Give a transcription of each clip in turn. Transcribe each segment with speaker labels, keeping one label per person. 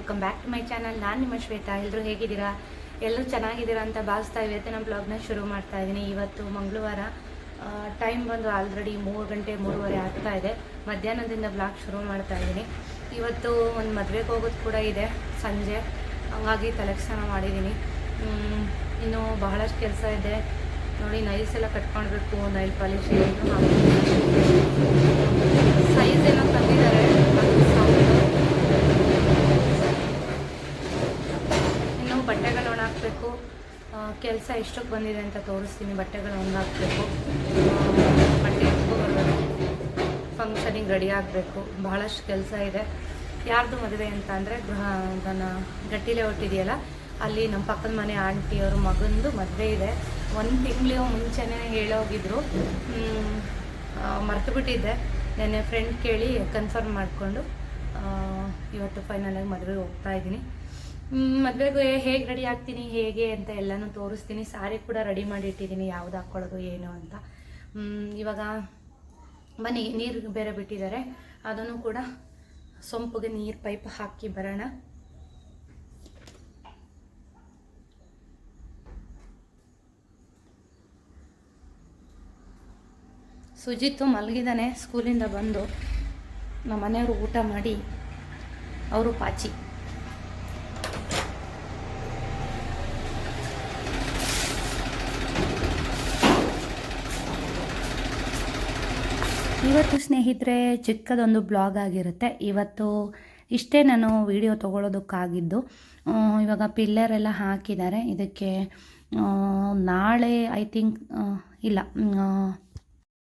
Speaker 1: Welcome back to my channel ನಾನು ನಿಮ್ಮ ಶ್ವೇತಾ. ಎಲ್ಲರೂ ಹೇಗಿದ್ದೀರಾ? ಎಲ್ಲರೂ ಚೆನ್ನಾಗಿದ್ದೀರಾ ಅಂತ ಭಾವಿಸ್ತಾ ಇವತ್ತು ನಮ್ಮ ಬ್ಲಾಗ್ನ ಶುರು ಮಾಡ್ತಾ ಇದ್ದೀನಿ. ಇವತ್ತು ಮಂಗಳವಾರ ಟೈಮ್ ಬಂದು ಆಲ್ರೆಡಿ ಮೂರು ಗಂಟೆ ಮೂರುವರೆ ಆಗ್ತಾ ಇದೆ. ಮಧ್ಯಾಹ್ನದಿಂದ ಬ್ಲಾಗ್ ಶುರು ಮಾಡ್ತಾ ಇದ್ದೀನಿ. ಇವತ್ತು ಒಂದು ಮದುವೆಗೆ ಹೋಗೋದು ಕೂಡ ಇದೆ. ಸಂಜೆ. ಹಂಗಾಗಿ ತಲೆಕ್ಷಣ ಮಾಡಿದ್ದೀನಿ. ಇನ್ನೂ ಇನ್ನು ಬಹಳಷ್ಟು ಕೆಲಸ ಇದೆ. ನೋಡಿ ನೈಲ್ಸ್ ಎಲ್ಲ ಕಟ್ಕೊಳ್ಬೇಕು ನೈಲ್ ಪಾಲಿಶ್ ಸೈಜ್ ಏನೋ ತಂದಿದ್ದಾರೆ ಅದು sound. ಇನ್ನು ಬಟ್ಟೆಗಳು ಒಣ ಹಾಕಬೇಕು. ಕೆಲಸ ಎಷ್ಟಕ್ಕೆ ಬಂದಿದೆ ಅಂತ ತೋರಿಸ್ತೀನಿ, ಬಟ್ಟೆಗಳು ಹಾಕಬೇಕು. ಬಟ್ಟೆ ಫಂಕ್ಷನಿಗೆ ರೆಡಿ ಆಗಬೇಕು. ಬಹಳಷ್ಟು ಕೆಲಸ ಇದೆ. ಯಾರ್ದು ಮದುವೆ ಅಂತ ಅಂದರೆ ಗೃಹ, ನನ್ನ ಗಟ್ಟಿಲೆ ಹೊಟ್ಟಿದೆಯಲ್ಲ ಅಲ್ಲಿ ನಮ್ಮ ಪಕ್ಕದ ಮನೆ ಆಂಟಿಯವರು ಮಗಂದು ಮದುವೆ ಇದೆ. ಒಂದು ತಿಂಗಳು ಮುಂಚೆನೇ ಹೇಳೋಗಿದ್ರು ಮರ್ತು ಬಿಟ್ಟಿದ್ದೆ. ನೆನ್ನೆ ಫ್ರೆಂಡ್ ಕೇಳಿ ಕನ್ಫರ್ಮ್ ಮಾಡಿಕೊಂಡು ಇವತ್ತು ಫೈನಲಾಗಿ ಮದುವೆಗೆ ಹೋಗ್ತಾ ಇದ್ದೀನಿ. ಮದುವೆಗೆ ಹೇಗೆ ರೆಡಿ ಆಗ್ತೀನಿ, ಹೇಗೆ ಅಂತ ಎಲ್ಲನೂ ತೋರಿಸ್ತೀನಿ. ಸಾರಿ ಕೂಡ ರೆಡಿ ಮಾಡಿ ಇಟ್ಟಿದ್ದೀನಿ ಯಾವ್ದು ಹಾಕ್ಕೊಳ್ಳೋದು ಏನು ಅಂತ. ಇವಾಗ ಬನ್ನಿ, ನೀರು ಬೇರೆ ಬಿಟ್ಟಿದ್ದಾರೆ. ಅದನ್ನು ಕೂಡ ಸೊಂಪಿಗೆ ನೀರು ಪೈಪ್ ಹಾಕಿ ಬರೋಣ. ಸುಜಿತ್ತು ಮಲಗಿದ್ದಾನೆ ಸ್ಕೂಲಿಂದ ಬಂದು. ನಮ್ಮ ಮನೆಯವರು ಊಟ ಮಾಡಿ, ಅವರು ಪಾಚಿ. ಇವತ್ತು ಸ್ನೇಹಿತರೆ, ಚಿಕ್ಕದೊಂದು ಬ್ಲಾಗ್ ಆಗಿರುತ್ತೆ. ಇವತ್ತು ಇಷ್ಟೇ ನಾನು ವಿಡಿಯೋ ತೊಗೊಳೋದಕ್ಕಾಗಿದ್ದು ಇವಾಗ ಪಿಲ್ಲರ್ ಎಲ್ಲ ಹಾಕಿದ್ದಾರೆ. ಇದಕ್ಕೆ ನಾಳೆ, ಐ ಥಿಂಕ್ ಇಲ್ಲ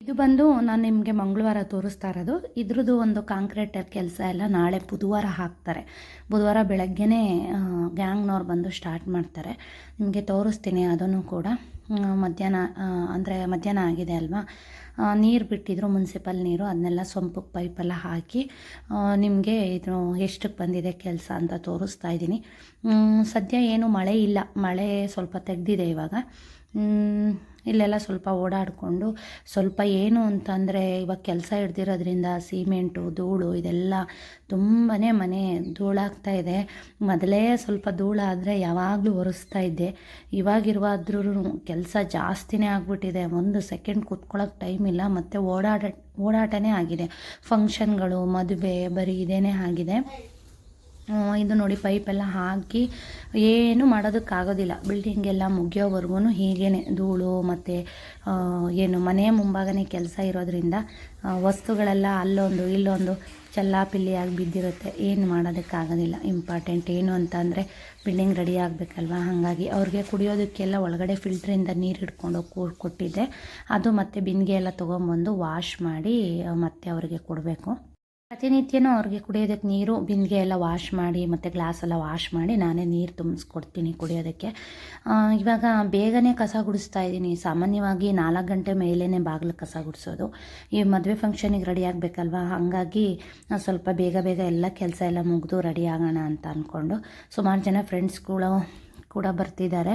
Speaker 1: ಇದು ಬಂದು ನಾನು ನಿಮಗೆ ಮಂಗಳವಾರ ತೋರಿಸ್ತಾ ಇರೋದು. ಇದ್ರದ್ದು ಒಂದು ಕಾಂಕ್ರೀಟ್ ಕೆಲಸ ಎಲ್ಲ ನಾಳೆ ಬುಧವಾರ ಹಾಕ್ತಾರೆ. ಬುಧವಾರ ಬೆಳಗ್ಗೆನೇ ಗ್ಯಾಂಗ್ನವ್ರು ಬಂದು ಸ್ಟಾರ್ಟ್ ಮಾಡ್ತಾರೆ. ನಿಮಗೆ ತೋರಿಸ್ತೀನಿ ಅದನ್ನು ಕೂಡ. ಮಧ್ಯಾಹ್ನ ಅಂದರೆ ಮಧ್ಯಾಹ್ನ ಆಗಿದೆ ಅಲ್ವಾ? ನೀರು ಬಿಟ್ಟಿದ್ರು ಮುನ್ಸಿಪಲ್ ನೀರು ಅದನ್ನೆಲ್ಲ ಸೊಂಪಕ್ಕೆ ಪೈಪೆಲ್ಲ ಹಾಕಿ ನಿಮಗೆ ಇದು ಎಷ್ಟಕ್ಕೆ ಬಂದಿದೆ ಕೆಲಸ ಅಂತ ತೋರಿಸ್ತಾ ಇದ್ದೀನಿ. ಸದ್ಯ ಏನು ಮಳೆ ಇಲ್ಲ. ಮಳೆ ಸ್ವಲ್ಪ ತೆಗೆದಿದೆ ಇವಾಗ. ಇಲ್ಲೆಲ್ಲ ಸ್ವಲ್ಪ ಓಡಾಡಿಕೊಂಡು ಸ್ವಲ್ಪ ಏನು ಅಂತಂದರೆ ಇವಾಗ ಕೆಲಸ ಹಿಡ್ದಿರೋದ್ರಿಂದ ಸಿಮೆಂಟು, ಧೂಳು ಇದೆಲ್ಲ ತುಂಬಾ ಮನೆ ಧೂಳಾಗ್ತಾ ಇದೆ. ಮೊದಲೇ ಸ್ವಲ್ಪ ಧೂಳಾದರೆ ಯಾವಾಗಲೂ ಒರೆಸ್ತಾ ಇದ್ದೆ. ಇವಾಗಿರುವಾದ್ರೂ ಕೆಲಸ ಜಾಸ್ತಿನೇ ಆಗಿಬಿಟ್ಟಿದೆ. ಒಂದು ಸೆಕೆಂಡ್ ಕೂತ್ಕೊಳ್ಳೋಕೆ ಟೈಮ್ ಇಲ್ಲ, ಮತ್ತು ಓಡಾಡ, ಓಡಾಟನೇ ಆಗಿದೆ. ಫಂಕ್ಷನ್ಗಳು, ಮದುವೆ, ಬರೀ ಇದೇನೇ ಆಗಿದೆ. ಇದು ನೋಡಿ ಪೈಪೆಲ್ಲ ಹಾಕಿ ಏನು ಮಾಡೋದಕ್ಕಾಗೋದಿಲ್ಲ. ಬಿಲ್ಡಿಂಗ್ ಎಲ್ಲ ಮುಗಿಯೋವರೆಗೂ ಹೀಗೇನೆ ಧೂಳು ಮತ್ತು ಏನು ಮನೆಯ ಮುಂಭಾಗನೇ ಕೆಲಸ ಇರೋದ್ರಿಂದ ವಸ್ತುಗಳೆಲ್ಲ ಅಲ್ಲೊಂದು ಇಲ್ಲೊಂದು ಚೆಲ್ಲಾಪಿಲ್ಲಿಯಾಗಿ ಬಿದ್ದಿರುತ್ತೆ. ಏನು ಮಾಡೋದಕ್ಕಾಗೋದಿಲ್ಲ. ಇಂಪಾರ್ಟೆಂಟ್ ಏನು ಅಂತ ಅಂದರೆ ಬಿಲ್ಡಿಂಗ್ ರೆಡಿ ಆಗಬೇಕಲ್ವ? ಹಾಗಾಗಿ ಅವ್ರಿಗೆ ಕುಡಿಯೋದಕ್ಕೆಲ್ಲ ಒಳಗಡೆ ಫಿಲ್ಟ್ರಿಂದ ನೀರು ಹಿಡ್ಕೊಂಡು ಹೋಗಿ ಕೊಟ್ಟಿದ್ದೆ. ಅದು ಮತ್ತು ಬಿಂದಿಗೆ ಎಲ್ಲ ತೊಗೊಂಬಂದು ವಾಶ್ ಮಾಡಿ ಮತ್ತೆ ಅವರಿಗೆ ಕೊಡಬೇಕು. ಪ್ರತಿನಿತ್ಯನೂ ಅವ್ರಿಗೆ ಕುಡಿಯೋದಕ್ಕೆ ನೀರು, ಬಿಂದಿಗೆ ಎಲ್ಲ ವಾಶ್ ಮಾಡಿ ಮತ್ತು ಗ್ಲಾಸ್ ಎಲ್ಲ ವಾಶ್ ಮಾಡಿ ನಾನೇ ನೀರು ತುಂಬಿಸ್ಕೊಡ್ತೀನಿ ಕುಡಿಯೋದಕ್ಕೆ. ಇವಾಗ ಬೇಗನೆ ಕಸ ಗುಡಿಸ್ತಾ ಇದ್ದೀನಿ. ಸಾಮಾನ್ಯವಾಗಿ ನಾಲ್ಕು ಗಂಟೆ ಮೇಲೇ ಬಾಗಿಲು ಕಸ ಗುಡಿಸೋದು. ಈ ಮದುವೆ ಫಂಕ್ಷನಿಗೆ ರೆಡಿ ಆಗಬೇಕಲ್ವಾ? ಹಾಗಾಗಿ ಸ್ವಲ್ಪ ಬೇಗ ಬೇಗ ಎಲ್ಲ ಕೆಲಸ ಎಲ್ಲ ಮುಗಿದು ರೆಡಿ ಆಗೋಣ ಅಂತ ಅಂದ್ಕೊಂಡು ಸುಮಾರು ಜನ ಫ್ರೆಂಡ್ಸ್ಗಳು ಕೂಡ ಬರ್ತಿದ್ದಾರೆ.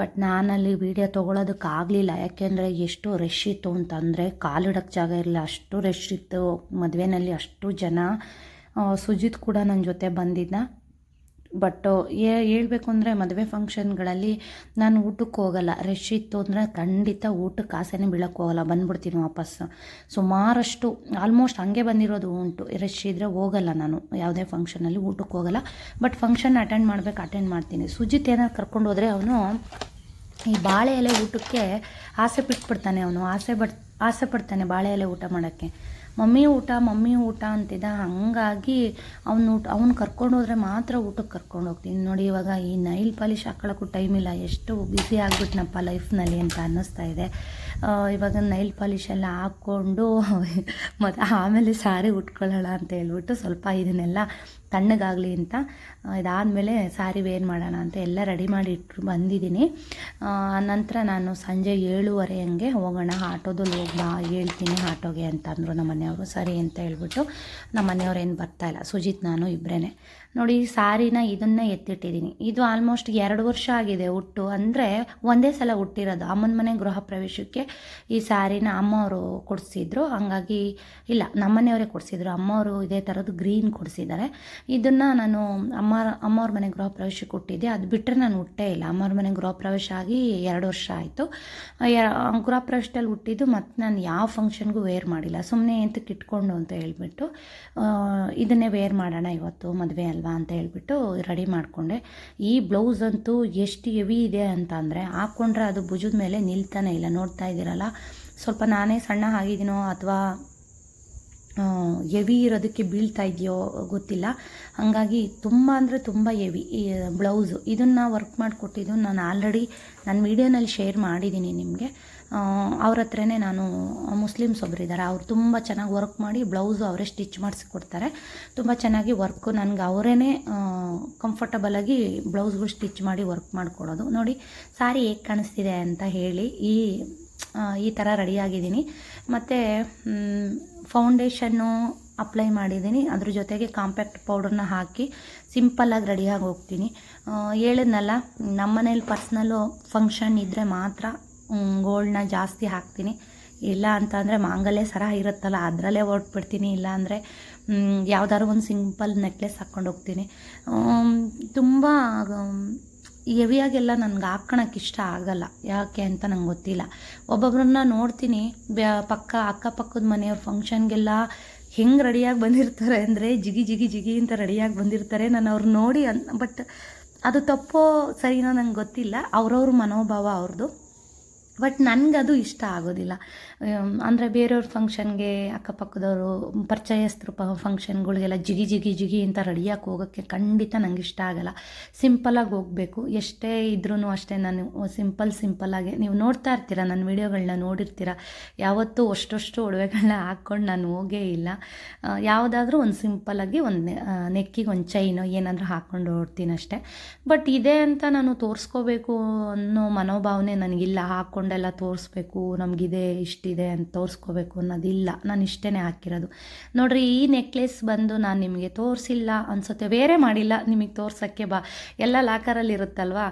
Speaker 1: ಬಟ್ ನಾನಲ್ಲಿ ವೀಡಿಯೋ ತೊಗೊಳೋದಕ್ಕಾಗಲಿಲ್ಲ. ಯಾಕೆಂದರೆ ಎಷ್ಟು ರಶ್ ಇತ್ತು ಅಂತಂದರೆ ಕಾಲಿಡೋಕ್ಕೆ ಜಾಗ ಇರಲಿಲ್ಲ. ಅಷ್ಟು ರಶ್ ಇತ್ತು. ಮದುವೆನಲ್ಲಿ ಅಷ್ಟು ಜನ ಸುಜಿತ್ ಕೂಡ ನನ್ನ ಜೊತೆ ಬಂದಿದ್ದ ಬಟ್ ಹೇಳ್ಬೇಕು ಅಂದರೆ ಮದುವೆ ಫಂಕ್ಷನ್ಗಳಲ್ಲಿ ನಾನು ಊಟಕ್ಕೆ ಹೋಗಲ್ಲ. ರಶ್ ಇತ್ತು ಅಂದರೆ ಖಂಡಿತ ಊಟಕ್ಕೆ ಆಸೆನೇ ಬೀಳಕ್ಕೆ ಹೋಗಲ್ಲ. ಬಂದ್ಬಿಡ್ತೀನಿ ವಾಪಸ್. ಸುಮಾರಷ್ಟು ಆಲ್ಮೋಸ್ಟ್ ಹಂಗೆ ಬಂದಿರೋದು ಉಂಟು. ರಶ್ ಇದ್ದರೆ ಹೋಗಲ್ಲ ನಾನು. ಯಾವುದೇ ಫಂಕ್ಷನಲ್ಲಿ ಊಟಕ್ಕೆ ಹೋಗಲ್ಲ. ಬಟ್ ಫಂಕ್ಷನ್ ಅಟೆಂಡ್ ಮಾಡ್ಬೇಕು ಅಟೆಂಡ್ ಮಾಡ್ತೀನಿ. ಸುಜಿತ್ ಏನಾದ್ರು ಕರ್ಕೊಂಡು ಹೋದರೆ ಅವನು ಈ ಬಾಳೆ ಎಲೆ ಊಟಕ್ಕೆ ಆಸೆ ಬಿಟ್ಬಿಡ್ತಾನೆ ಅವನು. ಆಸೆ ಬಟ್ ಆಸೆ ಪಡ್ತಾನೆ ಬಾಳೆ ಎಲೆ ಊಟ ಮಾಡೋಕ್ಕೆ. ಮಮ್ಮಿ ಊಟ ಮಮ್ಮಿ ಊಟ ಅಂತಿದ್ದ. ಹಾಗಾಗಿ ಅವ್ನು ಊಟ, ಅವ್ನು ಕರ್ಕೊಂಡು ಹೋದ್ರೆ ಮಾತ್ರ ಊಟಕ್ಕೆ ಕರ್ಕೊಂಡು ಹೋಗ್ತೀನಿ. ನೋಡಿ ಇವಾಗ ಈ ನೈಲ್ ಪಾಲಿಶ್ ಹಾಕೊಳ್ಳೋಕ್ಕೂ ಟೈಮ್ ಇಲ್ಲ. ಎಷ್ಟು ಬ್ಯುಸಿ ಆಗ್ಬಿಟ್ನಪ್ಪ ಲೈಫ್ನಲ್ಲಿ ಅಂತ ಅನ್ನಿಸ್ತಾ ಇದೆ. ಇವಾಗ ನೈಲ್ ಪಾಲಿಶ್ ಎಲ್ಲ ಹಾಕ್ಕೊಂಡು ಮತ್ತು ಆಮೇಲೆ ಸಾರಿ ಉಟ್ಕೊಳ್ಳೋಣ ಅಂತ ಹೇಳ್ಬಿಟ್ಟು ಸ್ವಲ್ಪ ಇದನ್ನೆಲ್ಲ ತಣ್ಣಗಾಗಲಿ ಅಂತ ಇದಾದಮೇಲೆ ಸಾರಿ ವೇರ್ ಮಾಡೋಣ ಅಂತ ಎಲ್ಲ ರೆಡಿ ಮಾಡಿ ಇಟ್ಟು ಬಂದಿದ್ದೀನಿ ನಂತರ ನಾನು ಸಂಜೆ ಏಳುವರೆ ಹಂಗೆ ಹೋಗೋಣ ಆಟೋದಲ್ಲಿ ಹೋಗ್ಬಾ, ಹೇಳ್ತೀನಿ ಆಟೋಗೆ ಅಂತಂದರು ನಮ್ಮ ಮನೆಯವರು ಸರಿ ಅಂತ ಹೇಳ್ಬಿಟ್ಟು ನಮ್ಮ ಮನೆಯವ್ರು ಏನು ಬರ್ತಾಯಿಲ್ಲ ಸುಜಿತ್ ನಾನು ಇಬ್ಬರೇ ನೋಡಿ ಸಾರಿನ ಇದನ್ನೇ ಎತ್ತಿಟ್ಟಿದ್ದೀನಿ. ಇದು ಆಲ್ಮೋಸ್ಟ್ ಎರಡು ವರ್ಷ ಆಗಿದೆ ಹುಟ್ಟು. ಅಂದರೆ ಒಂದೇ ಸಲ ಹುಟ್ಟಿರೋದು. ಅಮ್ಮನ ಮನೆ ಗೃಹ ಪ್ರವೇಶಕ್ಕೆ ಈ ಸಾರಿನ ಅಮ್ಮವರು ಕೊಡಿಸಿದ್ರು. ಹಂಗಾಗಿ ಇಲ್ಲ ನಮ್ಮನೆಯವರೇ ಕೊಡಿಸಿದ್ರು. ಅಮ್ಮವರು ಇದೇ ಥರದ್ದು ಗ್ರೀನ್ ಕೊಡಿಸಿದ್ದಾರೆ. ಇದನ್ನು ನಾನು ಅಮ್ಮ, ಅಮ್ಮವ್ರ ಮನೆ ಗೃಹ ಪ್ರವೇಶಕ್ಕೆ ಹುಟ್ಟಿದ್ದೆ. ಅದು ಬಿಟ್ಟರೆ ನಾನು ಹುಟ್ಟೇ ಇಲ್ಲ. ಅಮ್ಮವ್ರ ಮನೆ ಗೃಹ ಪ್ರವೇಶ ಆಗಿ ಎರಡು ವರ್ಷ ಆಯಿತು. ಗೃಹ ಪ್ರವೇಶದಲ್ಲಿ ಹುಟ್ಟಿದ್ದು ಮತ್ತು ನಾನು ಯಾವ ಫಂಕ್ಷನ್ಗೂ ವೇರ್ ಮಾಡಿಲ್ಲ. ಸುಮ್ಮನೆ ಎಂತಕ್ಕೆ ಇಟ್ಕೊಂಡು ಅಂತ ಹೇಳ್ಬಿಟ್ಟು ಇದನ್ನೇ ವೇರ್ ಮಾಡೋಣ ಇವತ್ತು ಮದುವೆ ಅಲ್ವಾ ಅಂತ ಹೇಳ್ಬಿಟ್ಟು ರೆಡಿ ಮಾಡಿಕೊಂಡೆ. ಈ ಬ್ಲೌಸ್ ಅಂತೂ ಎಷ್ಟು ಹೆವಿ ಇದೆ ಅಂತ ಅಂದರೆ ಹಾಕ್ಕೊಂಡ್ರೆ ಅದು ಭುಜದ ಮೇಲೆ ನಿಲ್ತಾನೆ ಇಲ್ಲ. ನೋಡ್ತಾ ಇದ್ದೀರಲ್ಲ? ಸ್ವಲ್ಪ ನಾನೇ ಸಣ್ಣ ಆಗಿದ್ದೀನೋ ಅಥವಾ ಹೆವಿ ಇರೋದಕ್ಕೆ ಬೀಳ್ತಾ ಇದೆಯೋ ಗೊತ್ತಿಲ್ಲ. ಹಾಗಾಗಿ ತುಂಬ ಅಂದರೆ ತುಂಬ ಈ ಬ್ಲೌಸು. ಇದನ್ನು ವರ್ಕ್ ಮಾಡಿಕೊಟ್ಟಿದ್ದು ನಾನು ಆಲ್ರೆಡಿ ನನ್ನ ವೀಡಿಯೋನಲ್ಲಿ ಶೇರ್ ಮಾಡಿದ್ದೀನಿ ನಿಮಗೆ. ಅವ್ರ ಹತ್ರನೇ ನಾನು ಮುಸ್ಲಿಮ್ಸ್ ಒಬ್ರು ಇದ್ದಾರೆ ಅವ್ರು ತುಂಬ ಚೆನ್ನಾಗಿ ವರ್ಕ್ ಮಾಡಿ ಬ್ಲೌಸು ಅವರೇ ಸ್ಟಿಚ್ ಮಾಡಿಸಿ ಕೊಡ್ತಾರೆ ತುಂಬ ಚೆನ್ನಾಗಿ ವರ್ಕು ನನಗೆ ಅವರೇ ಕಂಫರ್ಟಬಲಾಗಿ ಬ್ಲೌಸ್ಗಳು ಸ್ಟಿಚ್ ಮಾಡಿ ವರ್ಕ್ ಮಾಡಿಕೊಡೋದು. ನೋಡಿ, ಸಾರಿ ಹೇಗೆ ಕಾಣಿಸ್ತಿದೆ ಅಂತ ಹೇಳಿ ಈ ಈ ಥರ ರೆಡಿಯಾಗಿದ್ದೀನಿ ಮತ್ತು ಫೌಂಡೇಶನ್ನು ಅಪ್ಲೈ ಮಾಡಿದ್ದೀನಿ. ಅದ್ರ ಜೊತೆಗೆ ಕಾಂಪ್ಯಾಕ್ಟ್ ಪೌಡರ್ನ ಹಾಕಿ ಸಿಂಪಲ್ಲಾಗಿ ರೆಡಿಯಾಗಿ ಹೋಗ್ತೀನಿ. ಹೇಳಿದ್ನಲ್ಲ ನಮ್ಮ ಮನೇಲಿ ಪರ್ಸ್ನಲ್ಲು ಫಂಕ್ಷನ್ ಇದ್ದರೆ ಮಾತ್ರ ಗೋಲ್ಡ್ನ ಜಾಸ್ತಿ ಹಾಕ್ತೀನಿ. ಇಲ್ಲ ಅಂತ ಅಂದರೆ ಮಾಂಗಲ್ಯ ಸರ ಇರುತ್ತಲ್ಲ, ಅದರಲ್ಲೇ ಹೊರಟ್ಬಿಡ್ತೀನಿ ಇಲ್ಲ ಅಂದರೆ ಯಾವ್ದಾದ್ರು ಒಂದು ಸಿಂಪಲ್ ನೆಕ್ಲೆಸ್ ಹಾಕ್ಕೊಂಡು ಹೋಗ್ತೀನಿ. ತುಂಬ ಹೆವಿಯಾಗೆಲ್ಲ ನನಗೆ ಹಾಕ್ಕೊಳಕ್ಕೆ ಇಷ್ಟ ಆಗಲ್ಲ. ಯಾಕೆ ಅಂತ ನಂಗೆ ಗೊತ್ತಿಲ್ಲ. ಒಬ್ಬೊಬ್ಬರನ್ನ ನೋಡ್ತೀನಿ. ಪಕ್ಕ, ಅಕ್ಕಪಕ್ಕದ ಮನೆಯವ್ರ ಫಂಕ್ಷನ್ಗೆಲ್ಲ ಹೆಂಗೆ ರೆಡಿಯಾಗಿ ಬಂದಿರ್ತಾರೆ ಅಂದರೆ, ಜಿಗಿ ಜಿಗಿ ಜಿಗಿ ಅಂತ ರೆಡಿಯಾಗಿ ಬಂದಿರ್ತಾರೆ. ನಾನು ಅವ್ರು ನೋಡಿ ಅನ್ ಬಟ್ ಅದು ತಪ್ಪೋ ಸರಿನೋ ನಂಗೆ ಗೊತ್ತಿಲ್ಲ. ಅವ್ರವ್ರ ಮನೋಭಾವ ಅವ್ರದ್ದು ಬಟ್ ನನಗದು ಇಷ್ಟ ಆಗೋದಿಲ್ಲ. ಅಂದರೆ ಬೇರೆಯವ್ರ ಫಂಕ್ಷನ್ಗೆ ಅಕ್ಕಪಕ್ಕದವರು, ಪರಿಚಯಸ್ಥರು ಪ ಫಂಕ್ಷನ್ಗಳಿಗೆಲ್ಲ ಜಿಗಿ ಜಿಗಿ ಜಿಗಿ ಅಂತ ರೆಡಿಯಾಗಿ ಹೋಗೋಕ್ಕೆ ಖಂಡಿತ ನಂಗೆ ಇಷ್ಟ ಆಗಲ್ಲ. ಸಿಂಪಲಾಗಿ ಹೋಗಬೇಕು. ಎಷ್ಟೇ ಇದ್ರೂ ಅಷ್ಟೇ ನಾನು ಸಿಂಪಲ್ ಸಿಂಪಲ್ಲಾಗಿ ನೀವು ನೋಡ್ತಾ ಇರ್ತೀರ ನನ್ನ ವೀಡಿಯೋಗಳನ್ನ ನೋಡಿರ್ತೀರ? ಯಾವತ್ತೂ ಅಷ್ಟಷ್ಟು ಒಡವೆಗಳನ್ನ ಹಾಕ್ಕೊಂಡು ನಾನು ಹೋಗೇ ಇಲ್ಲ. ಯಾವುದಾದ್ರೂ ಒಂದು ಸಿಂಪಲಾಗಿ ಒಂದು ನೆಕ್ಕಿಗೆ ಒಂದು ಚೈನು ಏನಾದರೂ ಹಾಕ್ಕೊಂಡು ಓಡ್ತೀನಿ ಅಷ್ಟೇ. ಬಟ್ ಇದೆ ಅಂತ ನಾನು ತೋರಿಸ್ಕೋಬೇಕು ಅನ್ನೋ ಮನೋಭಾವನೆ ನನಗಿಲ್ಲ. ಹಾಕ್ಕೊಂಡೆಲ್ಲ ತೋರಿಸ್ಬೇಕು, ನಮಗಿದೆ ಇಷ್ಟಿದೆ ಅಂತ ತೋರಿಸ್ಕೋಬೇಕು ಅನ್ನೋದಿಲ್ಲ. ನಾನು ಇಷ್ಟೇ ಹಾಕಿರೋದು. ನೋಡಿರಿ, ಈ ನೆಕ್ಲೆಸ್ ಬಂದು ನಾನು ನಿಮಗೆ ತೋರಿಸಿಲ್ಲ ಅನಿಸುತ್ತೆ, ಬೇರೆ ಮಾಡಿಲ್ಲ, ನಿಮಗೆ ತೋರ್ಸೋಕ್ಕೆ ಬಾ. ಎಲ್ಲ ಲಾಕರಲ್ಲಿ ಇರುತ್ತಲ್ವಾ?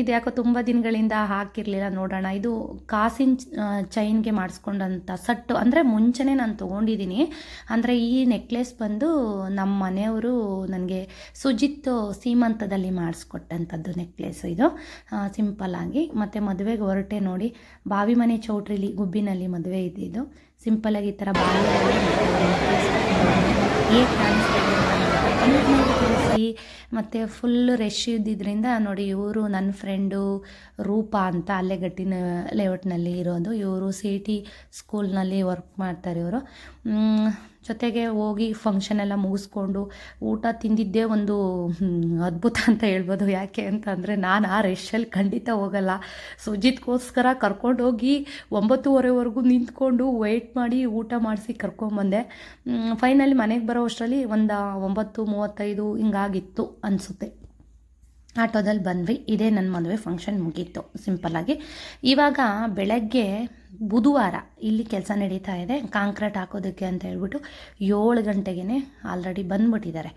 Speaker 1: ಇದು ಯಾಕೋ ತುಂಬ ದಿನಗಳಿಂದ ಹಾಕಿರಲಿಲ್ಲ ನೋಡೋಣ. ಇದು ಕಾಸಿನ ಚೈನ್ಗೆ ಮಾಡಿಸ್ಕೊಂಡಂಥ ಸಟ್ಟು. ಅಂದರೆ ಮುಂಚೆನೇ ನಾನು ತೊಗೊಂಡಿದ್ದೀನಿ ಅಂದರೆ ಈ ನೆಕ್ಲೆಸ್ ಬಂದು ನಮ್ಮ ಮನೆಯವರು ನನಗೆ ಸುಜಿತ್ ಸೀಮಂತದಲ್ಲಿ ಮಾಡಿಸ್ಕೊಟ್ಟಂಥದ್ದು ನೆಕ್ಲೆಸ್ ಇದು. ಸಿಂಪಲ್ ಆಗಿ. ಮತ್ತು ಮದುವೆಗೆ ಹೊರಟೆ ನೋಡಿ ಬಾವಿ ಮನೆ ಚೌಟ್ರಿಲಿ ಗುಬ್ಬಿನಲ್ಲಿ ಮದುವೆ ಇದ್ದಿದ್ದು. ಸಿಂಪಲಾಗಿ ಈ ಥರ ಬಾವಿ ಮತ್ತು ಫುಲ್ ರೆಶ್ ಇದ್ದಿದ್ದರಿಂದ ನೋಡಿ ಇವರು ನನ್ನ ಫ್ರೆಂಡು ರೂಪಾ ಅಂತ ಅಲ್ಲೇ ಗಟ್ಟಿನ ಲೇಔಟ್ನಲ್ಲಿ ಇರೋದು. ಇವರು ಸಿ ಟಿ ಸ್ಕೂಲ್ನಲ್ಲಿ ವರ್ಕ್ ಮಾಡ್ತಾರೆ ಇವರು. ಜೊತೆಗೆ ಹೋಗಿ ಫಂಕ್ಷನ್ ಎಲ್ಲ ಮುಗಿಸ್ಕೊಂಡು ಊಟ ತಿಂದಿದ್ದೇ ಒಂದು ಅದ್ಭುತ ಅಂತ ಹೇಳ್ಬೋದು. ಯಾಕೆ ಅಂತಂದರೆ ನಾನು ಆ ರೆಶಲ್ಲಿ ಖಂಡಿತ ಹೋಗಲ್ಲ. ಸುಜಿತ್ಗೋಸ್ಕರ ಕರ್ಕೊಂಡೋಗಿ ಒಂಬತ್ತುವರೆವರೆಗೂ ನಿಂತ್ಕೊಂಡು ವೆಯ್ಟ್ ಮಾಡಿ ಊಟ ಮಾಡಿಸಿ ಕರ್ಕೊಂಬಂದೆ. ಫೈನಲಿ ಮನೆಗೆ ಬರೋ ಅಷ್ಟರಲ್ಲಿ ಒಂದು ಒಂಬತ್ತು ಮೂವತ್ತೈದು ಹಿಂಗಾಗಿತ್ತು ಅನಿಸುತ್ತೆ. ಆಟೋದಲ್ಲಿ ಬಂದ್ವಿ. ಇದೇ ನನ್ನ ಮದುವೆ ಫಂಕ್ಷನ್ ಮುಗೀತು. ಸಿಂಪಲ್ಲಾಗಿ ಇವಾಗ ಬೆಳಗ್ಗೆ ಬುಧವಾರ ಇಲ್ಲಿ ಕೆಲಸ ನಡೀತಾ ಇದೆ. ಕಾಂಕ್ರೀಟ್ ಹಾಕೋದಕ್ಕೆ ಅಂತ ಹೇಳ್ಬಿಟ್ಟು ಏಳು ಗಂಟೆಗೆ ಆಲ್ರೆಡಿ ಬಂದ್ಬಿಟ್ಟಿದ್ದಾರೆ.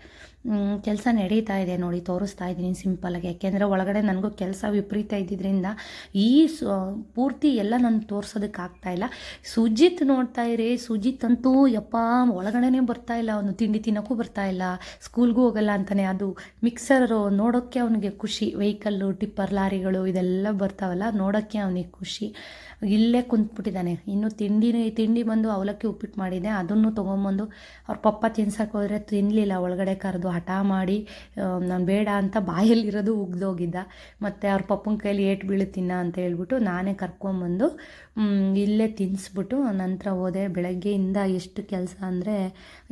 Speaker 1: ಕೆಲಸ ನಡೀತಾ ಇದೆ ನೋಡಿ, ತೋರಿಸ್ತಾ ಇದ್ದೀನಿ ಸಿಂಪಲ್ಲಾಗಿ ಯಾಕೆಂದರೆ ಒಳಗಡೆ ನನಗೂ ಕೆಲಸ ವಿಪರೀತ ಇದ್ದಿದ್ದರಿಂದ ಈ ಪೂರ್ತಿ ಎಲ್ಲ ನಾನು ತೋರ್ಸೋದಕ್ಕೆ ಆಗ್ತಾಯಿಲ್ಲ ಸುಜಿತ್ ನೋಡ್ತಾ ಇರಿ, ಸುಜಿತ್ ಅಂತೂ ಯಪ್ಪ, ಒಳಗಡೆನೇ ಬರ್ತಾ ಇಲ್ಲ. ಅವನು ತಿಂಡಿ ತಿನ್ನೋಕ್ಕೂ ಬರ್ತಾ ಇಲ್ಲ. ಸ್ಕೂಲ್ಗೂ ಹೋಗಲ್ಲ ಅಂತಾನೆ. ಅದು ಮಿಕ್ಸರು ನೋಡೋಕ್ಕೆ ಅವನಿಗೆ ಖುಷಿ. ವೆಹಿಕಲ್ಲು ಟಿಪ್ಪರ್ ಲಾರಿಗಳು, ಇದೆಲ್ಲ ಬರ್ತಾವಲ್ಲ, ನೋಡೋಕ್ಕೆ ಅವನಿಗೆ ಖುಷಿ. ಇಲ್ಲೇ ಕುಂತ್ಬಿಟ್ಟಿದ್ದಾನೆ. ಇನ್ನು ತಿಂಡಿ ತಿಂಡಿ ಬಂದು ಅವಲಕ್ಕಿ ಉಪ್ಪಿಟ್ಟು ಮಾಡಿದ್ದೆ. ಅದನ್ನು ತೊಗೊಂಬಂದು ಅವ್ರ ಪಪ್ಪ ತಿನ್ಸಕ್ಕೆ ಹೋದರೆ ತಿನ್ನಲಿಲ್ಲ ಒಳಗಡೆ ಕರೆದು ಹಠ ಮಾಡಿ ನಾನು ಬೇಡ ಅಂತ ಬಾಯಲ್ಲಿರೋದು ಉಗ್ದೋಗಿದ್ದ. ಮತ್ತು ಅವ್ರ ಪಪ್ಪನ ಕೈಲಿ ಏಟು ಬೀಳುತ್ತಿನ್ನ ಅಂತ ಹೇಳ್ಬಿಟ್ಟು ನಾನೇ ಕರ್ಕೊಂಬಂದು ಇಲ್ಲೇ ತಿನ್ನಿಸ್ಬಿಟ್ಟು ನಂತರ ಹೋದೆ. ಬೆಳಗ್ಗೆಯಿಂದ ಎಷ್ಟು ಕೆಲಸ ಅಂದರೆ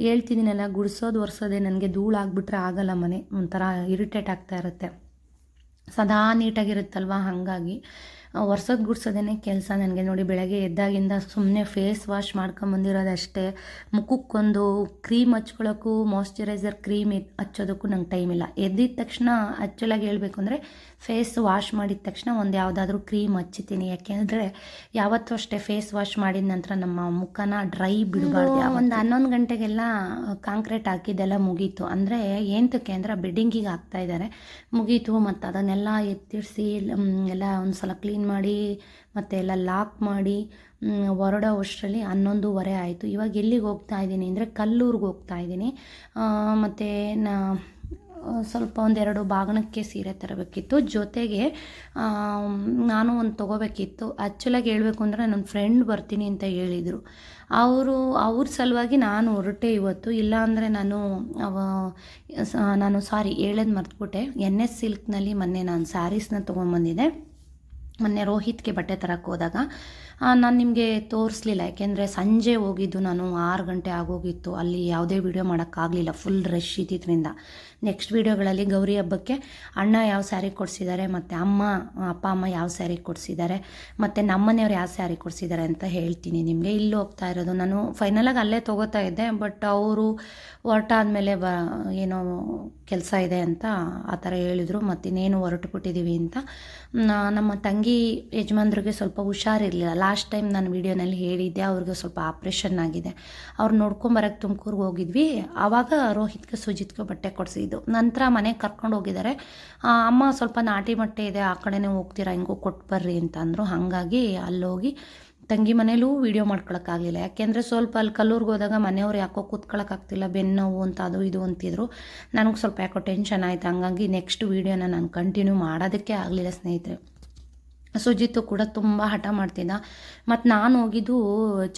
Speaker 1: ಹೇಳ್ತಿದ್ದೀನಲ್ಲ, ಗುಡಿಸೋದು ಒರೆಸೋದೇ. ನನಗೆ ಧೂಳಾಗ್ಬಿಟ್ರೆ ಆಗಲ್ಲ ಮನೆ. ಒಂಥರ ಇರಿಟೇಟ್ ಆಗ್ತಾ ಇರುತ್ತೆ. ಸದಾ ನೀಟಾಗಿರುತ್ತಲ್ವ? ಹಾಗಾಗಿ ಒರ್ಸೋದು ಗುಡ್ಸೋದೇ ಕೆಲಸ ನನಗೆ ನೋಡಿ ಬೆಳಗ್ಗೆ ಎದ್ದಾಗಿಂದ ಸುಮ್ಮನೆ ಫೇಸ್ ವಾಶ್ ಮಾಡ್ಕೊಂಬಂದಿರೋದಷ್ಟೇ. ಮುಖಕ್ಕೊಂದು ಕ್ರೀಮ್ ಹಚ್ಕೊಳ್ಳೋಕ್ಕೂ ಮಾಯಶ್ಚರೈಸರ್ ಕ್ರೀಮ್ ಹಚ್ಚೋದಕ್ಕೂ ನಂಗೆ ಟೈಮ್ ಇಲ್ಲ. ಎದ್ದಿದ ತಕ್ಷಣ ಆ್ಯಕ್ಚುಲಾಗಿ ಹೇಳಬೇಕು ಅಂದರೆ ಫೇಸ್ ವಾಶ್ ಮಾಡಿದ ತಕ್ಷಣ ಒಂದು ಯಾವುದಾದ್ರೂ ಕ್ರೀಮ್ ಹಚ್ಚಿತೀನಿ. ಯಾಕೆಂದರೆ ಯಾವತ್ತೂ ಅಷ್ಟೇ ಫೇಸ್ ವಾಶ್ ಮಾಡಿದ ನಂತರ ನಮ್ಮ ಮುಖನ ಡ್ರೈ ಬಿಡಬಾರ್ದು ಒಂದು ಹನ್ನೊಂದು ಗಂಟೆಗೆಲ್ಲ ಕಾಂಕ್ರೀಟ್ ಹಾಕಿದ್ದೆಲ್ಲ ಮುಗೀತು. ಅಂದರೆ ಏನಕ್ಕೆ ಅಂದರೆ ಬೆಡ್ಡಿಂಗಿಗೆ ಹಾಕ್ತಾ ಇದ್ದಾರೆ ಮುಗೀತು ಮತ್ತು ಅದನ್ನೆಲ್ಲ ಎತ್ತಿಡಿಸಿ ಎಲ್ಲ ಒಂದು ಸಲ ಕ್ಲೀನ್ ಮಾಡಿ ಮತ್ತೆ ಎಲ್ಲ ಲಾಕ್ ಮಾಡಿ ಹೊರಡೋ ಅಷ್ಟರಲ್ಲಿ ಹನ್ನೊಂದೂವರೆ ಆಯಿತು. ಇವಾಗ ಎಲ್ಲಿಗೆ ಹೋಗ್ತಾ ಇದ್ದೀನಿ ಅಂದರೆ ಕಲ್ಲೂರಿಗೆ ಹೋಗ್ತಾ ಇದ್ದೀನಿ. ಮತ್ತು ನಾ ಸ್ವಲ್ಪ ಒಂದೆರಡು ಬಾಗಣಕ್ಕೆ ಸೀರೆ ತರಬೇಕಿತ್ತು. ಜೊತೆಗೆ ನಾನು ಒಂದು ತೊಗೋಬೇಕಿತ್ತು. ಆ್ಯಕ್ಚುಲಾಗಿ ಹೇಳಬೇಕು ಅಂದರೆ ನನ್ನ ಫ್ರೆಂಡ್ ಬರ್ತೀನಿ ಅಂತ ಹೇಳಿದರು. ಅವರು, ಅವ್ರ ಸಲುವಾಗಿ ನಾನು ಹೊರಟೆ ಇವತ್ತು. ಇಲ್ಲ ಅಂದರೆ ನಾನು ನಾನು ಸಾರಿ ಹೇಳೋದು ಮರ್ತುಬಿಟ್ಟೆ. ಎನ್ ಎಸ್ ಸಿಲ್ಕ್ನಲ್ಲಿ ಮೊನ್ನೆ ನಾನು ಸ್ಯಾರೀಸ್ನ ತೊಗೊಂಬಂದಿದ್ದೆ. ಮೊನ್ನೆ ರೋಹಿತ್ಗೆ ಬಟ್ಟೆ ತರಕ್ಕೆ ಹೋದಾಗ. ನಾನು ನಿಮಗೆ ತೋರಿಸ್ಲಿಲ್ಲ, ಯಾಕೆಂದರೆ ಸಂಜೆ ಹೋಗಿದ್ದು ನಾನು ಆರು ಗಂಟೆ ಆಗೋಗಿತ್ತು. ಅಲ್ಲಿ ಯಾವುದೇ ವೀಡಿಯೋ ಮಾಡೋಕ್ಕಾಗಲಿಲ್ಲ ಫುಲ್ ರಶ್ ಇದ್ದಿದ್ದರಿಂದ ನೆಕ್ಸ್ಟ್ ವೀಡಿಯೋಗಳಲ್ಲಿ ಗೌರಿ ಹಬ್ಬಕ್ಕೆ ಅಣ್ಣ ಯಾವ ಸ್ಯಾರಿ ಕೊಡಿಸಿದ್ದಾರೆ ಮತ್ತು ಅಮ್ಮ, ಅಪ್ಪ, ಅಮ್ಮ ಯಾವ ಸ್ಯಾರಿ ಕೊಡಿಸಿದ್ದಾರೆ ಮತ್ತು ನಮ್ಮನೆಯವ್ರು ಯಾವ ಸ್ಯಾರಿ ಕೊಡಿಸಿದ್ದಾರೆ ಅಂತ ಹೇಳ್ತೀನಿ ನಿಮಗೆ. ಇಲ್ಲಿ ಹೋಗ್ತಾ ಇರೋದು, ನಾನು ಫೈನಲಾಗಿ ಅಲ್ಲೇ ತೊಗೋತಾ ಇದ್ದೆ ಬಟ್ ಅವರು ಹೊರಟಾದ್ಮೇಲೆ ಬ, ಏನೋ ಕೆಲಸ ಇದೆ ಅಂತ ಆ ಥರ ಹೇಳಿದರು. ಮತ್ತಿನ್ನೇನು ಹೊರಟುಬಿಟ್ಟಿದ್ದೀವಿ ಅಂತ ನಮ್ಮ ತಂಗಿ ಯಜಮಾನ್ರಿಗೆ ಸ್ವಲ್ಪ ಹುಷಾರಿರಲಿಲ್ಲ. ಲಾಸ್ಟ್ ಟೈಮ್ ನಾನು ವೀಡಿಯೋನಲ್ಲಿ ಹೇಳಿದ್ದೆ, ಅವ್ರಿಗೆ ಸ್ವಲ್ಪ ಆಪ್ರೇಷನ್ ಆಗಿದೆ. ಅವ್ರು ನೋಡ್ಕೊಂಬರಕ್ಕೆ ತುಮಕೂರ್ಗೆ ಹೋಗಿದ್ವಿ. ಆವಾಗ ರೋಹಿತ್ಗೆ ಸುಜಿತ್ಗೆ ಬಟ್ಟೆ ಕೊಡಿಸಿದ್ದು ನಂತರ ಮನೆಗೆ ಕರ್ಕೊಂಡು ಹೋಗಿದ್ದಾರೆ ಅಮ್ಮ ಸ್ವಲ್ಪ ನಾಟಿ ಬಟ್ಟೆ ಇದೆ, ಆ ಕಡೆನೇ ಹೋಗ್ತೀರಾ, ಹಿಂಗೂ ಕೊಟ್ಟು ಬರ್ರಿ ಅಂತ ಅಂದರು. ಹಾಗಾಗಿ ಅಲ್ಲೋಗಿ ತಂಗಿ ಮನೇಲೂ ವೀಡಿಯೋ ಮಾಡ್ಕೊಳಕ್ಕಾಗಲಿಲ್ಲ ಯಾಕೆಂದರೆ ಸ್ವಲ್ಪ ಅಲ್ಲಿ ಕಲ್ಲೂರ್ಗೆ ಹೋದಾಗ ಮನೆಯವ್ರು ಯಾಕೋ ಕೂತ್ಕೊಳ್ಳೋಕ್ಕಾಗ್ತಿಲ್ಲ ಬೆನ್ನೋವು ನೋವು ಅಂತ, ಅದು ಇದು ಅಂತಿದ್ರು. ನನಗೆ ಸ್ವಲ್ಪ ಯಾಕೋ ಟೆನ್ಷನ್ ಆಯಿತು. ಹಂಗಾಗಿ ನೆಕ್ಸ್ಟ್ ವೀಡಿಯೋನ ನಾನು ಕಂಟಿನ್ಯೂ ಮಾಡೋದಕ್ಕೆ ಆಗಲಿಲ್ಲ ಸ್ನೇಹಿತರೆ. ಸುಜಿತ್ತು ಕೂಡ ತುಂಬ ಹಠ ಮಾಡ್ತಿದ್ದ. ಮತ್ತು ನಾನು ಹೋಗಿದ್ದು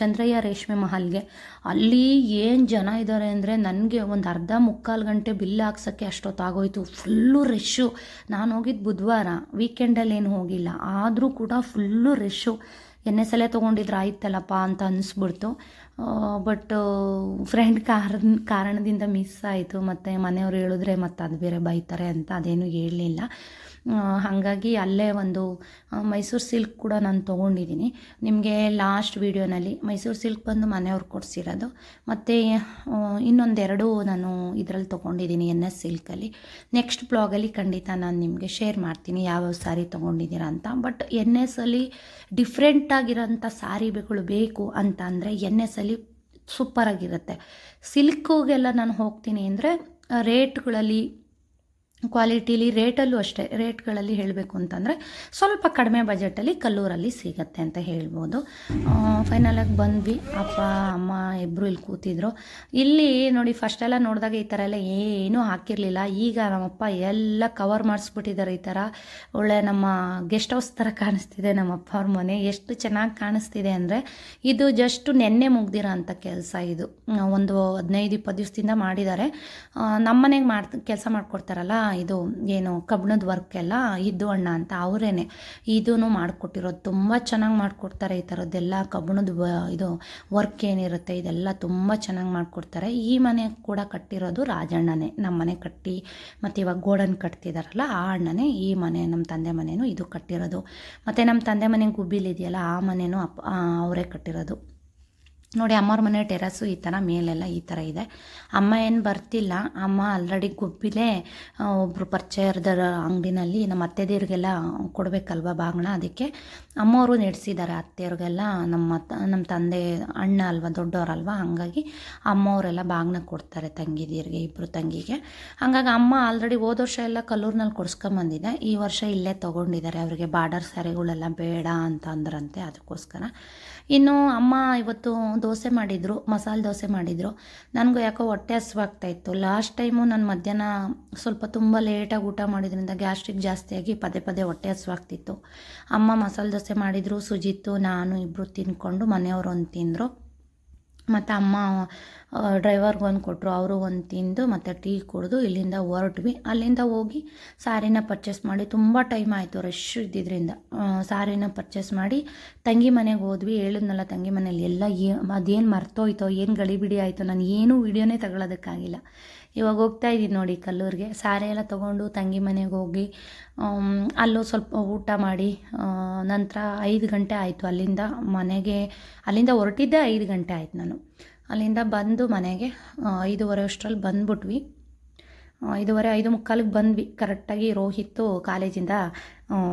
Speaker 1: ಚಂದ್ರಯ್ಯ ರೇಷ್ಮೆ ಮಹಲ್ಗೆ. ಅಲ್ಲಿ ಏನು ಜನ ಇದ್ದಾರೆ ಅಂದರೆ ನನಗೆ ಒಂದು ಅರ್ಧ ಮುಕ್ಕಾಲು ಗಂಟೆ ಬಿಲ್ ಹಾಕ್ಸೋಕ್ಕೆ ಅಷ್ಟೊತ್ತಾಗೋಯ್ತು. ಫುಲ್ಲು ರಶ್ಶು ನಾನು ಹೋಗಿದ್ದು ಬುಧವಾರ ವೀಕೆಂಡಲ್ಲಿ ಏನು ಹೋಗಿಲ್ಲ. ಆದರೂ ಕೂಡ ಫುಲ್ಲು ರಶ್ಶು ಎಣ್ಣೆ ಸಲ ತೊಗೊಂಡಿದ್ರೆ ಆಯ್ತಲ್ಲಪ್ಪ ಅಂತ ಅನಿಸ್ಬಿಡ್ತು. ಬಟ್ ಫ್ರೆಂಡ್ ಕಾರಣ ಕಾರಣದಿಂದ ಮಿಸ್ ಆಯಿತು. ಮತ್ತು ಮನೆಯವ್ರು ಹೇಳಿದ್ರೆ ಮತ್ತು ಅದು ಬೇರೆ ಬೈತಾರೆ ಅಂತ ಅದೇನು ಹೇಳಲಿಲ್ಲ. ಹಾಗಾಗಿ ಅಲ್ಲೇ ಒಂದು ಮೈಸೂರು ಸಿಲ್ಕ್ ಕೂಡ ನಾನು ತೊಗೊಂಡಿದ್ದೀನಿ ನಿಮಗೆ ಲಾಸ್ಟ್ ವೀಡಿಯೋನಲ್ಲಿ ಮೈಸೂರು ಸಿಲ್ಕ್ ಬಂದು ಮನೆಯವ್ರು ಕೊಡಿಸಿರೋದು. ಮತ್ತು ಇನ್ನೊಂದೆರಡು ನಾನು ಇದರಲ್ಲಿ ತೊಗೊಂಡಿದ್ದೀನಿ ಎನ್ ಎಸ್ ಸಿಲ್ಕಲ್ಲಿ. ನೆಕ್ಸ್ಟ್ ಬ್ಲಾಗಲ್ಲಿ ಖಂಡಿತ ನಾನು ನಿಮಗೆ ಶೇರ್ ಮಾಡ್ತೀನಿ ಯಾವ್ಯಾವ ಸ್ಯಾರಿ ತೊಗೊಂಡಿದ್ದೀರಾ ಅಂತ. ಬಟ್ ಎನ್ ಎಸ್ ಅಲ್ಲಿ ಡಿಫ್ರೆಂಟ್ ಆಗಿರೋಂಥ ಸ್ಯಾರಿಗಳು ಬೇಕು ಅಂತ ಅಂದರೆ ಎನ್ ಎಸ್ ಅಲ್ಲಿ ಸೂಪರಾಗಿರುತ್ತೆ ಸಿಲ್ಕುಗೆಲ್ಲ ನಾನು ಹೋಗ್ತೀನಿ ಅಂದರೆ ರೇಟ್ಗಳಲ್ಲಿ ಕ್ವಾಲಿಟಿಲಿ ರೇಟಲ್ಲೂ ಅಷ್ಟೇ ರೇಟ್ಗಳಲ್ಲಿ ಹೇಳಬೇಕು ಅಂತಂದರೆ ಸ್ವಲ್ಪ ಕಡಿಮೆ ಬಜೆಟಲ್ಲಿ ಕಲ್ಲೂರಲ್ಲಿ ಸಿಗತ್ತೆ ಅಂತ ಹೇಳ್ಬೋದು. ಫೈನಲಾಗಿ ಬಂದ್ವಿ. ಅಪ್ಪ, ಅಮ್ಮ ಇಬ್ಬರು ಇಲ್ಲಿ ಕೂತಿದ್ರು. ಇಲ್ಲಿ ನೋಡಿ ಫಸ್ಟೆಲ್ಲ ನೋಡಿದಾಗ ಈ ಥರ ಎಲ್ಲ ಏನೂ ಹಾಕಿರಲಿಲ್ಲ. ಈಗ ನಮ್ಮಪ್ಪ ಎಲ್ಲ ಕವರ್ ಮಾಡಿಸ್ಬಿಟ್ಟಿದ್ದಾರೆ ಈ ಥರ ಒಳ್ಳೆ ನಮ್ಮ ಗೆಸ್ಟ್ ಹೌಸ್ ಥರ ಕಾಣಿಸ್ತಿದೆ ನಮ್ಮಪ್ಪ ಅವ್ರ ಮನೆ. ಎಷ್ಟು ಚೆನ್ನಾಗಿ ಕಾಣಿಸ್ತಿದೆ ಅಂದರೆ ಇದು ಜಸ್ಟು ನೆನ್ನೆ ಮುಗ್ದಿರೋ ಅಂಥ ಕೆಲಸ ಇದು. ಒಂದು ಹದಿನೈದು, ಇಪ್ಪತ್ತು ದಿವಸದಿಂದ ಮಾಡಿದ್ದಾರೆ. ನಮ್ಮ ಮನೆಗೆ ಮಾಡ್ ಕೆಲಸ ಮಾಡ್ಕೊಡ್ತಾರಲ್ಲ ಇದು ಏನು ಕಬ್ಬಣದ ವರ್ಕ್ ಎಲ್ಲ ಇದ್ದು ಅಣ್ಣ ಅಂತ ಅವರೇನೆ. ಇದೂ ಮಾಡಿಕೊಟ್ಟಿರೋದು ತುಂಬ ಚೆನ್ನಾಗಿ ಮಾಡಿಕೊಡ್ತಾರೆ ಈ ಥರದ್ದೆಲ್ಲ ಕಬ್ಬಣದ ಇದು ವರ್ಕ್ ಏನಿರುತ್ತೆ ಇದೆಲ್ಲ ತುಂಬ ಚೆನ್ನಾಗಿ ಮಾಡಿಕೊಡ್ತಾರೆ. ಈ ಮನೆ ಕೂಡ ಕಟ್ಟಿರೋದು ರಾಜಣ್ಣನೇ. ನಮ್ಮ ಮನೆ ಕಟ್ಟಿ ಮತ್ತು ಇವಾಗ ಗೋಡನ್ ಕಟ್ತಿದಾರಲ್ಲ ಆ ಅಣ್ಣನೇ ಈ ಮನೆ ನಮ್ಮ ತಂದೆ ಮನೆಯೂ ಇದು ಕಟ್ಟಿರೋದು. ಮತ್ತು ನಮ್ಮ ತಂದೆ ಮನೆ ಗುಬ್ಬಿಲಿದೆಯಲ್ಲ ಆ ಮನೆಯೂ ಅಪ್ಪ ಅವರೇ ಕಟ್ಟಿರೋದು. ನೋಡಿ, ಅಮ್ಮವ್ರ ಮನೆ ಟೆರಸು ಈ ಥರ ಮೇಲೆಲ್ಲ ಈ ಥರ ಇದೆ. ಅಮ್ಮ ಏನು ಬರ್ತಿಲ್ಲ, ಅಮ್ಮ ಆಲ್ರೆಡಿ ಗುಬ್ಬಿಲೇ ಒಬ್ಬರು ಪರಿಚಯದರ ಅಂಗಡಿನಲ್ಲಿ ನಮ್ಮ ಅತ್ತೆದೇವ್ರಿಗೆಲ್ಲ ಕೊಡಬೇಕಲ್ವ ಬಾಗಣ ಅದಕ್ಕೆ. ಅಮ್ಮವರು ನೆಡೆಸಿದ್ದಾರೆ ಅತ್ತೆಯವ್ರಿಗೆಲ್ಲ, ನಮ್ಮ ನಮ್ಮ ತಂದೆ ಅಣ್ಣ ಅಲ್ವಾ, ದೊಡ್ಡವರಲ್ವ, ಹಾಗಾಗಿ ಅಮ್ಮವರೆಲ್ಲ ಬಾಗ್ನ ಕೊಡ್ತಾರೆ ತಂಗಿದೀರಿಗೆ ಇಬ್ಬರು ತಂಗಿಗೆ. ಹಾಗಾಗಿ ಅಮ್ಮ ಆಲ್ರೆಡಿ ಹೋದ ವರ್ಷ ಎಲ್ಲ ಕಲ್ಲೂರಿನಲ್ಲಿ ಕೊಡ್ಸ್ಕೊಂಬಂದಿದೆ ಈ ವರ್ಷ ಇಲ್ಲೇ ತೊಗೊಂಡಿದ್ದಾರೆ, ಅವರಿಗೆ ಬಾರ್ಡರ್ ಸ್ಯಾರಿಗಳೆಲ್ಲ ಬೇಡ ಅಂತ ಅಂದ್ರಂತೆ ಅದಕ್ಕೋಸ್ಕರ. ಇನ್ನು ಅಮ್ಮ ಇವತ್ತು ದೋಸೆ ಮಾಡಿದರು, ಮಸಾಲೆ ದೋಸೆ ಮಾಡಿದರು. ನನಗೂ ಯಾಕೋ ಹೊಟ್ಟೆ ಇತ್ತು. ಲಾಸ್ಟ್ ಟೈಮು ನಾನು ಮಧ್ಯಾಹ್ನ ಸ್ವಲ್ಪ ತುಂಬ ಲೇಟಾಗಿ ಊಟ ಮಾಡಿದ್ರಿಂದ ಗ್ಯಾಸ್ಟ್ರಿಕ್ ಜಾಸ್ತಿಯಾಗಿ ಪದೇ ಪದೇ ಹೊಟ್ಟೆ ಹಸುವಾಗ್ತಿತ್ತು ಅಮ್ಮ ಮಸಾಲೆ ದೋಸೆ ಮಾಡಿದರು, ಸುಜಿತ್ತು, ನಾನು ಇಬ್ಬರು ತಿಂದ್ಕೊಂಡು ಮನೆಯವರು ಒಂದು ತಿಂದರು. ಮತ್ತು ಅಮ್ಮ ಡ್ರೈವರ್ಗೆ ಒಂದು ಕೊಟ್ಟರು ಅವರು ಒಂದು ತಿಂದು ಮತ್ತು ಟೀ ಕುಡಿದು ಇಲ್ಲಿಂದ ಹೊರಟ್ವಿ. ಅಲ್ಲಿಂದ ಹೋಗಿ ಸಾರಿನ ಪರ್ಚೇಸ್ ಮಾಡಿ, ತುಂಬ ಟೈಮ್ ಆಯಿತು ರಶ್ ಇದ್ದಿದ್ದರಿಂದ ಸಾರಿನ ಪರ್ಚೇಸ್ ಮಾಡಿ ತಂಗಿ ಮನೆಗೆ ಹೋದ್ವಿ. ಹೇಳಿದ್ನಲ್ಲ ತಂಗಿ ಮನೇಲಿ ಎಲ್ಲ ಏ ಅದೇನು ಮರ್ತೋಯ್ತೋ, ಏನು ಗಡಿಬಿಡಿ ಆಯಿತು, ನಾನು ಏನೂ ವೀಡಿಯೋನೇ ತಗೊಳ್ಳೋದಕ್ಕಾಗಿಲ್ಲ ಇವಾಗ ಹೋಗ್ತಾ ಇದ್ದೀನಿ ನೋಡಿ ಕಲ್ಲೂರಿಗೆ. ಸಾರಿ ಎಲ್ಲ ತೊಗೊಂಡು ತಂಗಿ ಮನೆಗೆ ಹೋಗಿ ಅಲ್ಲೂ ಸ್ವಲ್ಪ ಊಟ ಮಾಡಿ ನಂತರ ಐದು ಗಂಟೆ ಆಯಿತು. ಅಲ್ಲಿಂದ ಮನೆಗೆ, ಅಲ್ಲಿಂದ ಹೊರಟಿದ್ದೆ ಐದು ಗಂಟೆ ಆಯ್ತು ನಾನು ಅಲ್ಲಿಂದ ಬಂದು ಮನೆಗೆ ಐದೂವರೆ ಅಷ್ಟರಲ್ಲಿ ಬಂದ್ಬಿಟ್ವಿ. ಐದೂವರೆ, ಐದು ಮುಕ್ಕಾಲಿಗೆ ಬಂದ್ವಿ. ಕರೆಕ್ಟಾಗಿ ರೋಹಿತ್ತು ಕಾಲೇಜಿಂದ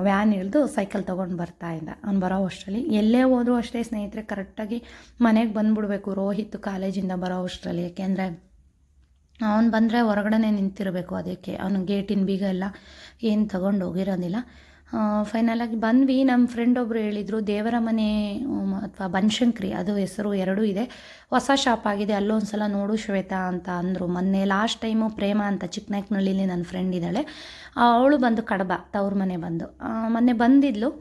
Speaker 1: ವ್ಯಾನ್ ಇಳಿದು ಸೈಕಲ್ ತೊಗೊಂಡು ಬರ್ತಾ ಇದ್ದ. ಅವ್ನು ಬರೋ ಅಷ್ಟರಲ್ಲಿ. ಎಲ್ಲೇ ಹೋದರೂ ಅಷ್ಟೇ ಸ್ನೇಹಿತರೆ, ಕರೆಕ್ಟಾಗಿ ಮನೆಗೆ ಬಂದ್ಬಿಡ್ಬೇಕು ರೋಹಿತ್ ಕಾಲೇಜಿಂದ ಬರೋ ಅಷ್ಟರಲ್ಲಿ. ಯಾಕೆಂದರೆ ಅವ್ನು ಬಂದರೆ ಹೊರಗಡೆ ನಿಂತಿರಬೇಕು ಅದಕ್ಕೆ. ಅವನು ಗೇಟಿನ ಬೀಗ ಎಲ್ಲ ಏನು ತಗೊಂಡು ಹೋಗಿರೋದಿಲ್ಲ. ಫೈನಲಾಗಿ ಬಂದ್ವಿ ನಮ್ಮ ಫ್ರೆಂಡ್ ಒಬ್ಬರು ಹೇಳಿದರು, ದೇವರ ಮನೆ ಅಥವಾ ಬನಶಂಕರಿ, ಅದು ಹೆಸರು ಎರಡೂ ಇದೆ. ಹೊಸ ಶಾಪ್ ಆಗಿದೆ ಅಲ್ಲೊಂದು ಸಲ ನೋಡು ಶ್ವೇತಾ ಅಂತ ಅಂದರು. ಮೊನ್ನೆ ಲಾಸ್ಟ್ ಟೈಮು ಪ್ರೇಮ ಅಂತ ಚಿಕ್ಕನಾಯ್ಕನಹಳ್ಳಿಲಿ ನನ್ನ ಫ್ರೆಂಡ್ ಇದ್ದಾಳೆ. ಅವಳು ಬಂದು ಕಡಬ, ತವ್ರ ಮನೆ ಬಂದು. ಮೊನ್ನೆ ಬಂದಿದ್ಲು.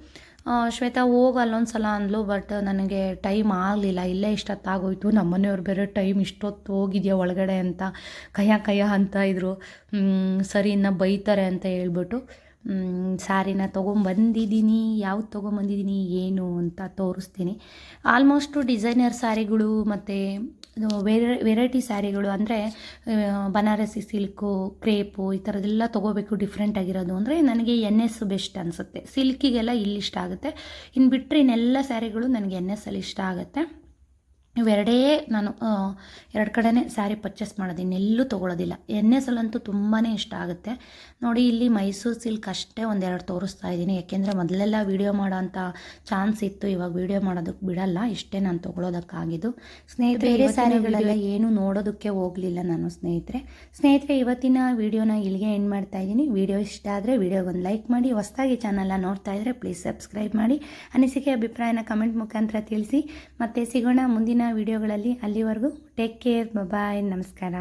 Speaker 1: ಶ್ವೇತಾ ಹೋಗು ಅಲ್ಲೊಂದು ಸಲ ಅಂದ್ಲು ಬಟ್ ನನಗೆ ಟೈಮ್ ಆಗಲಿಲ್ಲ, ಇಲ್ಲೇ ಇಷ್ಟೊತ್ತಾಗೋಯ್ತು ನಮ್ಮ ಮನೆಯವ್ರು ಬೇರೆ ಟೈಮ್ ಇಷ್ಟೊತ್ತು ಹೋಗಿದೆಯಾ ಒಳಗಡೆ ಅಂತ ಕಯ್ಯ ಕಯ್ಯ ಅಂತ ಇದ್ರು. ಸರಿ, ಇನ್ನು ಬೈತಾರೆ ಅಂತ ಹೇಳ್ಬಿಟ್ಟು. ಮ್, ಸ್ಯಾರಿನ ತೊಗೊಂಬಂದಿದ್ದೀನಿ ಯಾವ್ದು ತೊಗೊಂಬಂದಿದ್ದೀನಿ ಏನು ಅಂತ ತೋರಿಸ್ತೀನಿ. ಆಲ್ಮೋಸ್ಟು ಡಿಸೈನರ್ ಸ್ಯಾರಿಗಳು ಮತ್ತು ವೆರೈ ವೆರೈಟಿ ಸ್ಯಾರಿಗಳು ಅಂದರೆ ಬನಾರಸಿ ಸಿಲ್ಕು ಕ್ರೇಪು ಈ ಥರದ್ದೆಲ್ಲ ತೊಗೋಬೇಕು ಡಿಫ್ರೆಂಟ್ ಆಗಿರೋದು ಅಂದರೆ ನನಗೆ ಎನ್ ಎಸ್ ಬೆಸ್ಟ್ ಅನಿಸುತ್ತೆ. ಸಿಲ್ಕಿಗೆಲ್ಲ ಇಲ್ಲಿ ಇಷ್ಟ ಆಗುತ್ತೆ. ಇನ್ನು ಬಿಟ್ಟರೆ ಇನ್ನೆಲ್ಲ ಸ್ಯಾರಿಗಳು ನನಗೆ ಎನ್ ಎಸ್ ಅಲ್ಲಿ ಇಷ್ಟ ಆಗುತ್ತೆ. ಇವೆರಡೇ ನಾನು ಎರಡು ಕಡೆನೇ ಸ್ಯಾರಿ ಪರ್ಚೇಸ್ ಮಾಡೋದು ಇನ್ನೆಲ್ಲೂ ತೊಗೊಳೋದಿಲ್ಲ. ಎನ್ ಎಸ್ ಅಲ್ಲಂತೂ ತುಂಬಾ ಇಷ್ಟ ಆಗುತ್ತೆ. ನೋಡಿ ಇಲ್ಲಿ ಮೈಸೂರು ಸಿಲ್ಕ್ ಅಷ್ಟೇ ಒಂದೆರಡು ತೋರಿಸ್ತಾ ಇದ್ದೀನಿ. ಯಾಕೆಂದರೆ ಮೊದಲೆಲ್ಲ ವೀಡಿಯೋ ಮಾಡೋಂಥ ಚಾನ್ಸ್ ಇತ್ತು. ಇವಾಗ ವೀಡಿಯೋ ಮಾಡೋದಕ್ಕೆ ಬಿಡಲ್ಲ. ಇಷ್ಟೇ ನಾನು ತೊಗೊಳೋದಕ್ಕಾಗಿದ್ದು. ಸ್ನೇಹಿತರೆ ಬೇರೆ ಸ್ಯಾರಿಗಳೆಲ್ಲ ಏನು ನೋಡೋದಕ್ಕೆ ಹೋಗಲಿಲ್ಲ ನಾನು ಸ್ನೇಹಿತರೆ. ಸ್ನೇಹಿತರೆ ಇವತ್ತಿನ ವೀಡಿಯೋನ ಇಲ್ಲಿಗೆ ಎಂಡ್ ಮಾಡ್ತಾ ಇದ್ದೀನಿ. ವೀಡಿಯೋ ಇಷ್ಟ ಆದರೆ ವೀಡಿಯೋಗೊಂದು ಲೈಕ್ ಮಾಡಿ ಹೊಸದಾಗಿ ಚಾನಲ್ನ ನೋಡ್ತಾ ಇದ್ದರೆ ಪ್ಲೀಸ್ ಸಬ್ಸ್ಕ್ರೈಬ್ ಮಾಡಿ. ಅನಿಸಿಕೆ ಅಭಿಪ್ರಾಯನ ಕಮೆಂಟ್ ಮುಖಾಂತರ ತಿಳಿಸಿ. ಮತ್ತೆ ಸಿಗೋಣ ಮುಂದಿನ ವೀಡಿಯೋಗಳಲ್ಲಿ ಅಲ್ಲಿವರೆಗೂ ಟೇಕ್ ಕೇರ್ ಬಾಯ್ ನಮಸ್ಕಾರ.